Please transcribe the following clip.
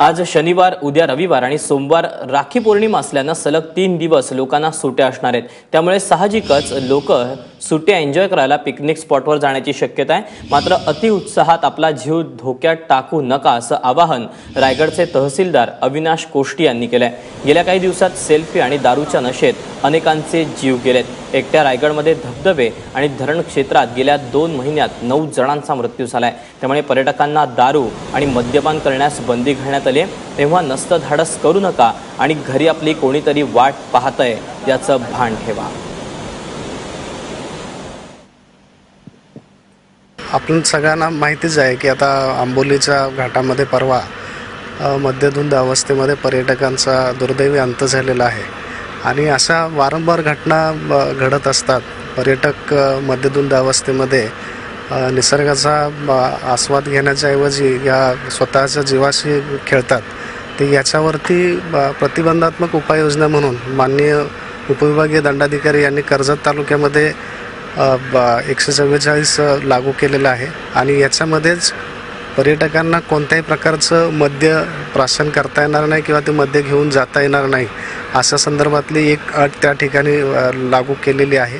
आज शनिवार उद्या रविवार आणि सोमवार राखी पौर्णिमा असल्यानं सलग तीन दिवस लोकांना सुट्या असणार आहेत. त्यामुळे साहजिकच लोक सुट्या एन्जॉय करायला पिकनिक स्पॉटवर जाण्याची शक्यता आहे. मात्र अतिउत्साहात आपला जीव धोक्यात टाकू नका असं आवाहन रायगडचे तहसीलदार अविनाश कोष्टी यांनी केलं आहे गेल्या काही दिवसात सेल्फी आणि दारूच्या नशेत अनेकांचे जीव गेलेत. एकट्या रायगडमध्ये धबधबे आणि धरण क्षेत्रात गेल्या दोन महिन्यात नऊ जणांचा मृत्यू झाला आहे त्यामुळे पर्यटकांना दारू आणि मद्यपान करण्यास बंदी घालण्यात आले तेव्हा नसतं धाडस करू नका आणि घरी आपली कोणीतरी वाट पाहतंय याचं भान ठेवा. आपण सगळ्यांना माहितीच आहे की आता आंबोलीच्या घाटामध्ये परवा मध्यधुंद अवस्थेमध्ये पर्यटकांचा दुर्दैवी अंत झालेला आहे. आणि अशा वारंवार घटना घडत असतात. पर्यटक मध्यधुंद अवस्थेमध्ये निसर्गाचा आस्वाद घेण्याच्या ऐवजी या स्वतःच्या जीवाशी खेळतात. ते याच्यावरती प्रतिबंधात्मक उपाययोजना म्हणून माननीय उपविभागीय दंडाधिकारी यांनी कर्जत तालुक्यामध्ये एकशे चव्वेचाळीस लागू केलेलं आहे. आणि याच्यामध्येच पर्यटकांना कोणत्याही प्रकारचं मद्य प्राशन करता येणार नाही किंवा ते मद्य घेऊन जाता येणार नाही अशा संदर्भातली एक अट त्या ठिकाणी लागू केलेली आहे.